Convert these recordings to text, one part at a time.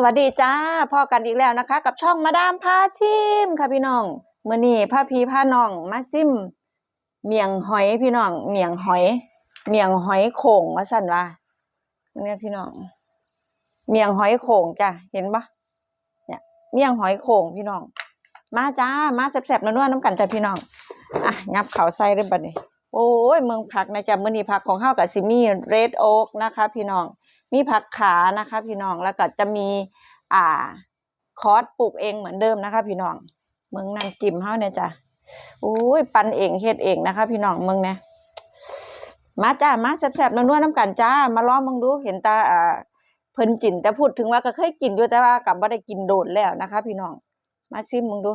สวัสดีจ้าพ่อกันอีกแล้วนะคะ กับช่องมาดามพาชิมค่ะพี่น้องเมื้อนี้พาพี่พาน้องมาซิม เมียงหอยพี่น้อง เมียงหอย เมียงหอยโข่งว่าสั่นว่าเนี่ยพี่น้อง เมียงหอยโข่งจ้ะเห็นปะเนี่ยเมียงหอยโข่งพี่น้อง มาจ้ามาแซ่บๆนัวๆน้ำกันจ้ะพี่น้องอะงับเขาใส่ได้บัดนี้ โอ้ยเมืองผักนะจ๊ะมือนีผักของเฮาวกับซิมีเรดโอ๊กนะคะ พี่น้องมีผักขานะคะ พี่น้องแล้วก็จะมีอ่าคอร์สปลูกเองเหมือนเดิมนะคะ พี่น้องเมืองน้ำจิ้มเฮาเนี่ยจ้ะโอ้ยปันเองเฮ็ดเองนะคะ พี่น้องเมืองเนี่ยมาจ้ามาแซ่บๆนัวๆน้ำกันจ้า มาล้องมึงดูเห็นตาอ่าเพิ่นกินแต่พูดถึงว่าก็เคยกินอยู่แต่ว่ากับบ่ได้กินโดดแล้วนะคะ พี่น้องมาซิมมึงดู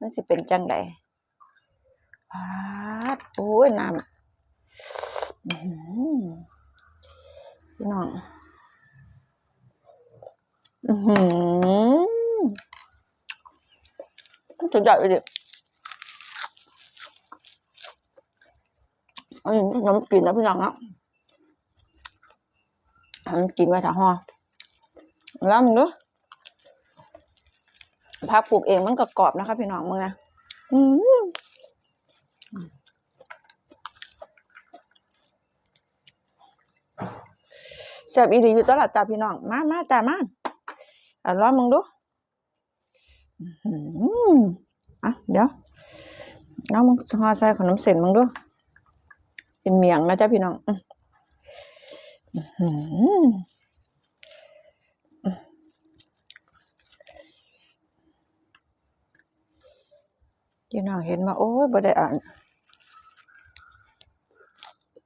มันสิเป็นจังได พาดโอ้ยน้ำอื้อหือพี่น้องอือหือสุดยอดเลยดิอันนี้น้ำกินนะพี่น้องนะทำกินไว้ถ้าห่อแล้วมึงดูพักปลูกเองมันก็กรอบนะคะพี่น้องมึงนะอืม แซ่บอีดีอยู่ตลอดจ้าพี่น้อง มามาจ้ามาอะลองมึงดูอื้อหืออะเดี๋ยวน้องมึงห่อใส่ขนมเส้นมึงดูเป็นเมียงนะจ๊ะพี่น้องอื้ออื้อหือพี่น้องเห็นมาโอ้ยบ่ได้อ่าน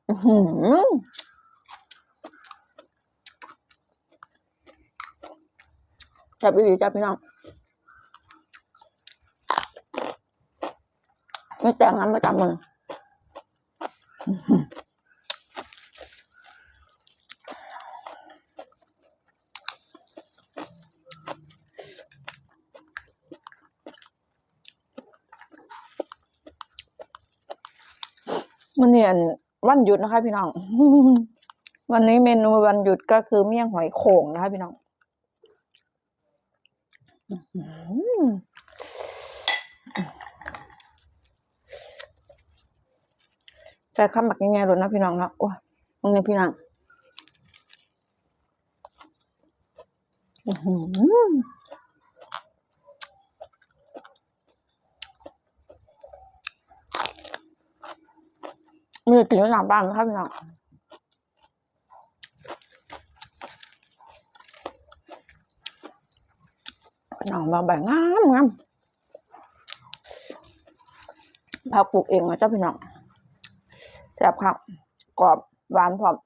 อื้อหือ จับอีหลีจ้ะพี่น้องไม่แต่งน้ำไม่จำมือมันเนี่ยวันหยุดนะคะ พี่น้อง วันนี้เมนูวันหยุดก็คือเมี่ยงหอยโข่งนะคะ พี่น้อง ใส่ข้าวหมักง่ายๆเลยนะพี่น้องเนาะโอ้ยตรงนี้พี่น้องอื้อหือไมีกินอยู่หลังบ้านนะคะพี่น้อง น้องมาแบบงามงามผักปลูกเองนะเจ้าพี่น้องแซ่บครับกรอบหวานพร้อม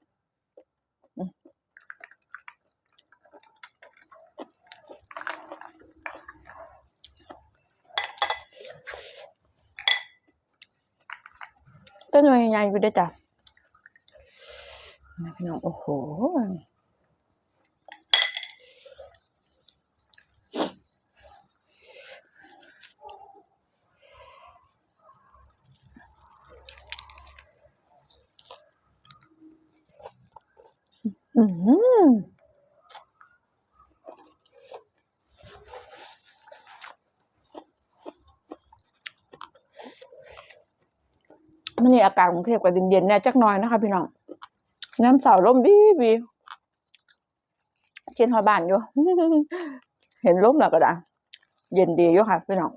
ต้นหน่วยใหญ่ๆอยู่ด้วยจ้ะนะพี่น้องโอ้โห อืมมันนี่อากาศกรุงเทพกับเย็นๆเนี่ยจักหน่อยนะคะพี่น้อง น้ำเสาร่มดีบีกินหอยบานอยู่ เห็นร่มแล้วก็ได้เย็นดีอยู่ค่ะพี่น้อง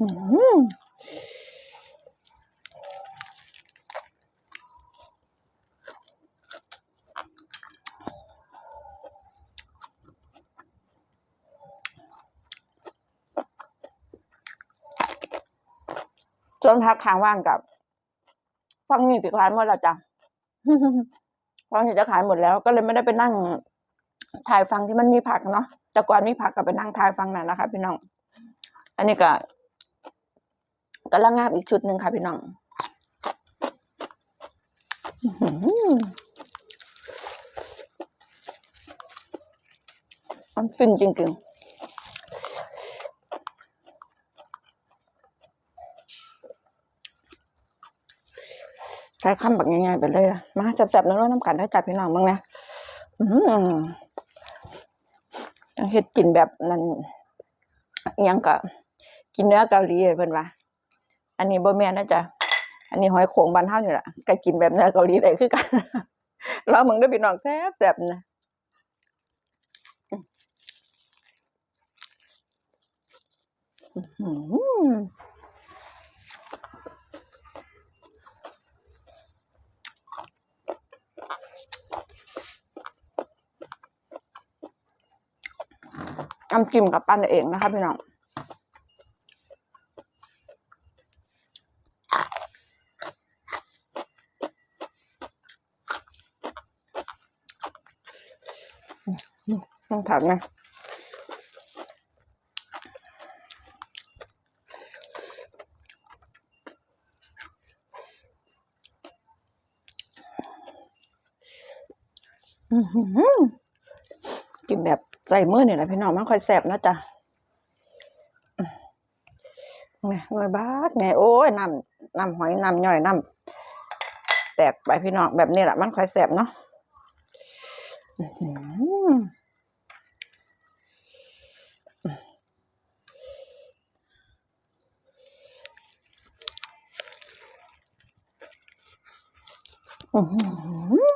จนพักค้างว่างกับฟังนี่ปิดขายหมดแล้วจ้ะฟังนี่จะขายหมดแล้ว ก็เลยไม่ได้ไปนั่งถ่ายฟังที่มันมีผักเนาะแต่ก่อนมีผักก็ไปนั่งถ่ายฟังนั่นนะคะพี่น้อง อันนี้ก็ กำลังงามอีกชุดหนึ่งค่ะพี่น้องมันฟินจริงๆใช้คำแบบง่ายๆไปเลยอะมาจับๆแล้วน้ำกันให้จับพี่น้องบ้างนะเฮ็ดกินแบบนั้นยังก็กินเนื้อเกาหลีเพิ่อนว่า อันนี้บ่แม่นนะจ๊ะอันนี้หอยโขงบานเฮานี่ล่ะก็กินแบบเนื้อเกาหลีได้คือกันลองมึงเด้อพี่น้องแซ่บๆนะอืมน้ำจิ้มกับปั้นเองนะคะพี่น้อง ต้องถักนะอื้อหือกินแบบใส่มือเนี่แหละพี่น้องมันค่อยแสบนะจ๊ะไงหน่วยบาไงโอ้ยน้ำน้ำหอยน้ำย่อยน้ำแตกไปพี่น้องแบบนี้แหละมันค่อยแสบเนาะ อื้อหืออื้อหือ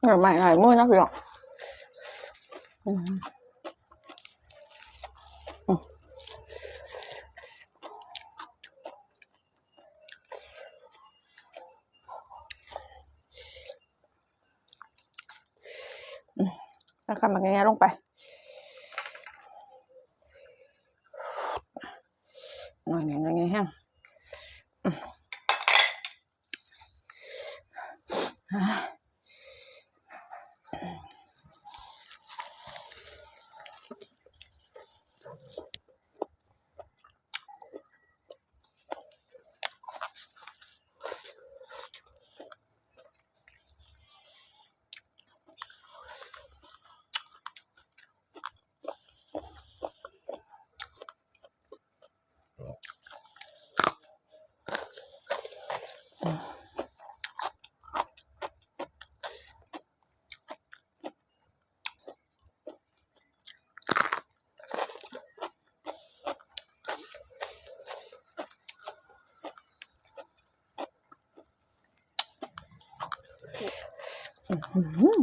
เออไม่ไม่มือ นะคะแล้วก็มันง่ายๆลงไปหน่อยหนึ่งหน่อยหนึ่งแห้งอ่า อื้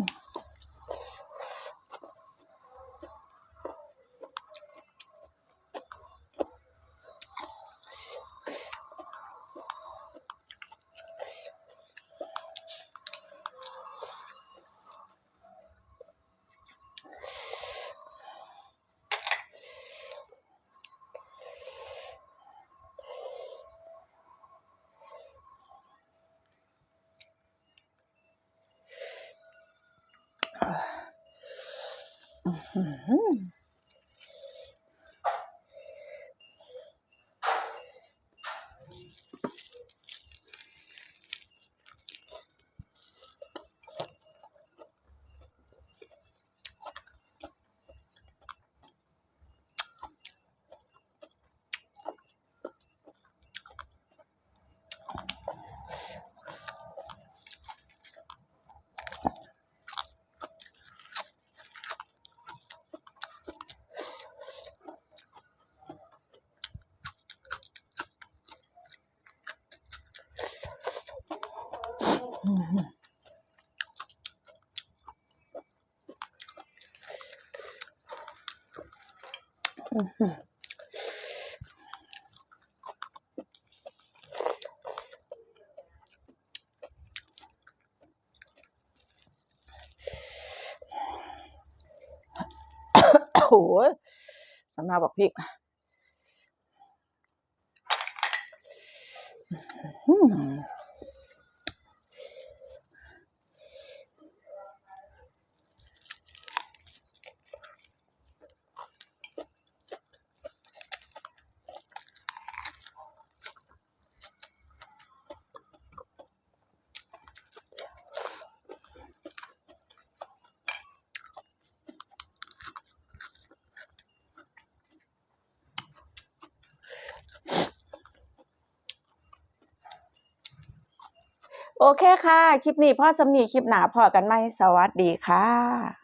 อหื โอ้โหสำหรับบอกพริกอื้อ โอเคค่ะ คลิปนี้พ่อสำนีคลิปหนาพอกันไหมสวัสดีค่ะ